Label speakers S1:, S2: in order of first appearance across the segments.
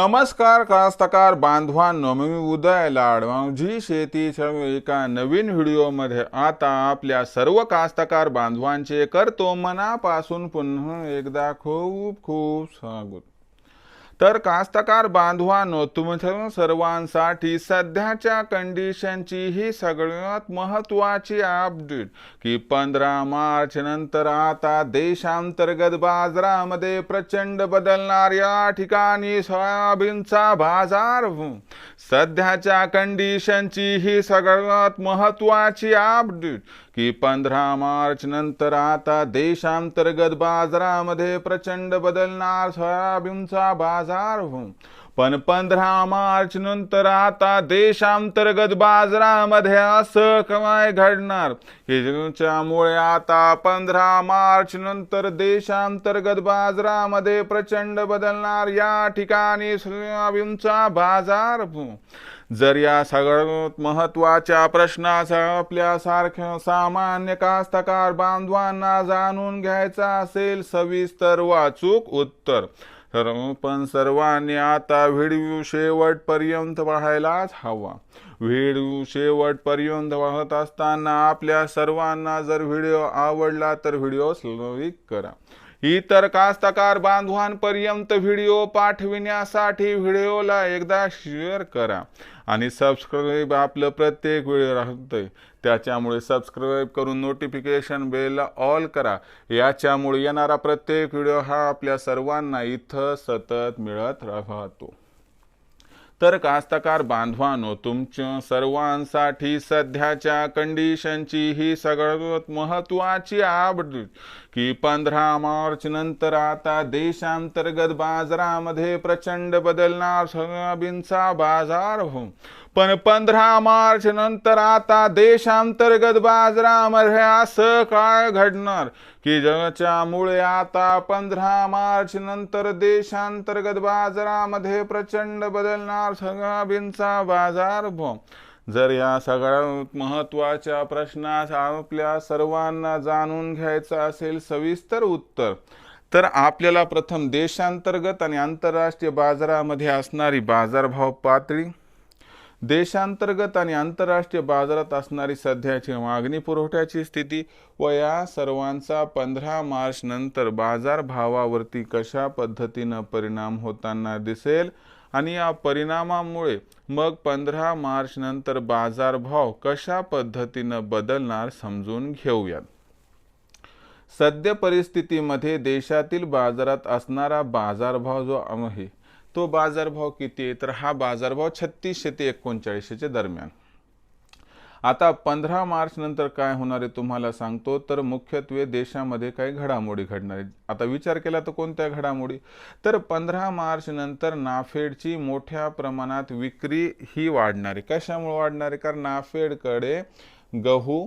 S1: नमस्कार कास्तकार बांधवांनो मी उदय लाडवांजी शेतीच्या एका नवीन व्हिडिओमध्ये आता आपल्या सर्व कास्तकार बांधवांचे करतो. मनापासून पुन्हा एकदा खूप खूप स्वागत. तर कास्तकार बांधवांनो तुमच्या सर्वांसाठी सध्याच्या कंडिशनची ही सगळ्यात महत्वाची अपडेट की पंधरा मार्च नंतर आता देशांतर्गत बाजारामध्ये प्रचंड बदलणार या ठिकाणी सोयाबीनचा बाजार सध्याच्या कंडिशनची ही सगळ्यात महत्वाची अपडेट की पंधरा मार्च नंतर आता देशांतर्गत बाजारामध्ये प्रचंड बदलणार सोयाबीनचा बाजार होऊन पण पंधरा मार्च नंतर आता देशांतर्गत बाजारामध्ये असं काय घडणार. की आता पंधरा मार्च नंतर देशांतर्गत बाजारामध्ये प्रचंड बदलणार. या ठिकाणी सोयाबीनचा बाजार जर या सगळ्यात महत्त्वाच्या प्रश्नाचा आपल्यासारख्या सामान्य कास्तकार बांधवांना जाणून घ्यायचा असेल सविस्तर वाचूक उत्तर. पण सर्वांनी आता व्हिडिओ शेवटपर्यंत पाहायलाच हवा. व्हिडिओ शेवटपर्यंत पाहत असताना आपल्या सर्वांना जर व्हिडिओ आवडला तर व्हिडिओ लाईक करा. इतर कास्तकार बांधवांपर्यंत व्हिडिओ पाठविण्यासाठी व्हिडिओला एकदा शेअर करा. आणि सबस्क्राईब आपलं प्रत्येक व्हिडिओ राहतोय. त्याच्यामुळे सबस्क्राईब करून नोटिफिकेशन बेलला ऑल करा. याच्यामुळे येणारा प्रत्येक व्हिडिओ हा आपल्या सर्वांना इथं सतत मिळत राहतो. तर कास्तकार बांधवानो तुमच्या सर्वांसाठी सध्याच्या कंडिशनची ही सगळ्यात महत्वाची अपडेट की पंधरा मार्च नंतर आता देशांतर्गत बाजारामध्ये प्रचंड बदलणार सोयाबीनचा बाजार हो पण पंधरा मार्च नंतर आता देशांतर्गत बाजारामध्ये असं काय घडणार? की ज्याच्यामुळे आता पंधरा मार्च नंतर देशांतर्गत बाजारामध्ये प्रचंड बदलणार सोयाबीनचा बाजार भाव जर या सगळ्यात महत्त्वाच्या प्रश्नास आपल्या सर्वांना जाणून घ्यायचं असेल सविस्तर उत्तर तर आपल्याला प्रथम देशांतर्गत आणि आंतरराष्ट्रीय बाजारामध्ये असणारी बाजारभाव पातळी देशांतर्गत आणि आंतरराष्ट्रीय बाजारात असणारी सध्याची मागणी पुरवठ्याची स्थिती व या सर्वांचा पंधरा मार्च नंतर बाजार भावावरती कशा पद्धतीनं परिणाम होताना दिसेल आणि या परिणामामुळे मग पंधरा मार्च नंतर बाजारभाव कशा पद्धतीनं बदलणार समजून घेऊयात. सद्य परिस्थितीमध्ये देशातील बाजारात असणारा बाजारभाव जो आहे तो बाजारभाव किती आहे? तर हा बाजारभाव छत्तीसशे ते एकोणचाळीसशेच्या दरम्यान. आता पंधरा मार्च नंतर काय होणार आहे तुम्हाला सांगतो तर मुख्यत्वे देशामध्ये काही घडामोडी घडणार आहेत. आता विचार केला तर कोणत्या घडामोडी? तर पंधरा मार्च नंतर नाफेडची मोठ्या प्रमाणात विक्री ही वाढणार आहे. कशामुळे वाढणार आहे? कारण नाफेडकडे गहू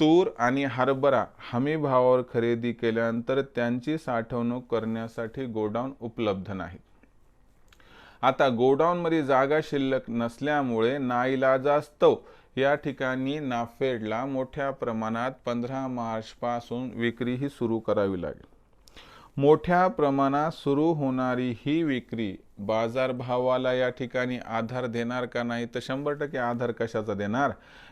S1: तूर आणि हरभरा हमी भावावर खरेदी केल्यानंतर त्यांची साठवणूक करण्यासाठी गोडाऊन उपलब्ध नाहीत. आता गोडाऊनमध्ये जागा शिल्लक नसल्यामुळे नाईलाजास्तव या ठिकाणी नाफेडला मोठ्या प्रमाणात पंधरा मार्चपासून विक्री ही सुरू करावी लागेल. मोठ्या प्रमाणात सुरू होणारी ही विक्री बाजारभावाला या ठिकाणी आधार देणार का नाही तर शंभर टक्के आधार कशाचा देणार?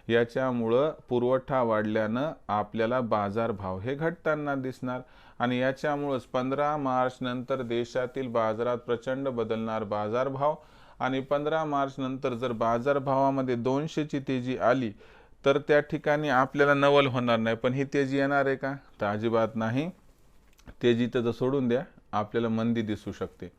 S1: याच्यामुळं पुरवठा वाढल्यानं आपल्याला बाजारभाव हे घटताना दिसणार आणि याच्यामुळंच पंधरा मार्च नंतर देशातील बाजारात प्रचंड बदलणार बाजारभाव आणि पंधरा मार्च नंतर जर बाजारभावामध्ये दोनशेची तेजी आली तर त्या ठिकाणी आपल्याला नवल होणार नाही. पण ही तेजी येणार आहे का? तर अजिबात नाही. तेजी तर सोडून द्या आपल्याला मंदी दिसू शकते.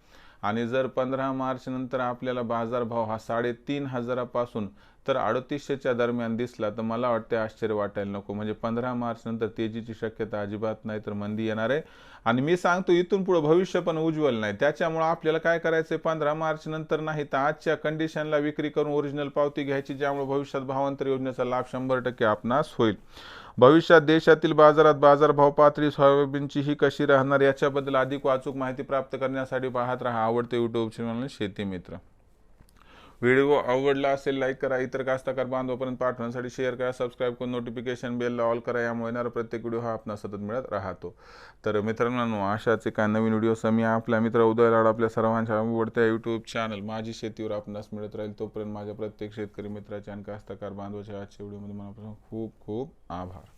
S1: आणि जर पंधरा मार्च नंतर आपल्याला बाजारभाव हा साडेतीन हजारापासून तर अडतीसशेच्या दरम्यान दिसला तर मला वाटते आश्चर्य वाटायला नको. म्हणजे पंधरा मार्च नंतर तेजीची शक्यता अजिबात नाही तर मंदी येणार आहे. आणि मी सांगतो इथून पुढे भविष्य पण उज्ज्वल नाही. त्याच्यामुळे आपल्याला काय करायचं पंधरा मार्च नंतर नाही तर आजच्या कंडिशनला विक्री करून ओरिजिनल पावती घ्यायची ज्यामुळे भविष्यात भावांतर योजनेचा लाभ शंभर टक्के आपणास होईल. भविष्यात देशातील बाजारात बाजारभाव पातळी सोयाबीनची ही कशी राहणार याच्याबद्दल अधिक वाचूक माहिती प्राप्त करण्यासाठी पाहत राहा आवडते युट्यूब चॅनल शेती मित्र. व्हिडिओ आवडला असेल लाईक करा. इतर कास्तकार बांधवापर्यंत पाठवण्यासाठी शेअर करा सबस्क्राईब करून नोटिफिकेशन बेलला ऑल करा. यामुळे येणारा प्रत्येक व्हिडिओ हा आपण सतत मिळत राहतो. तर मित्रांनो अशाच एका नवीन व्हिडिओ मी आपला मित्र उदय लाड आपल्या सर्वांच्या आवडत्या यूट्यूब चॅनल माझी शेतीवर आपणास मिळत राहील. तोपर्यंत माझ्या प्रत्येक शेतकरी मित्राच्या आणि कास्तकार बांधवाच्या आजच्या व्हिडिओमध्ये मनापासून खूप खूप आभार.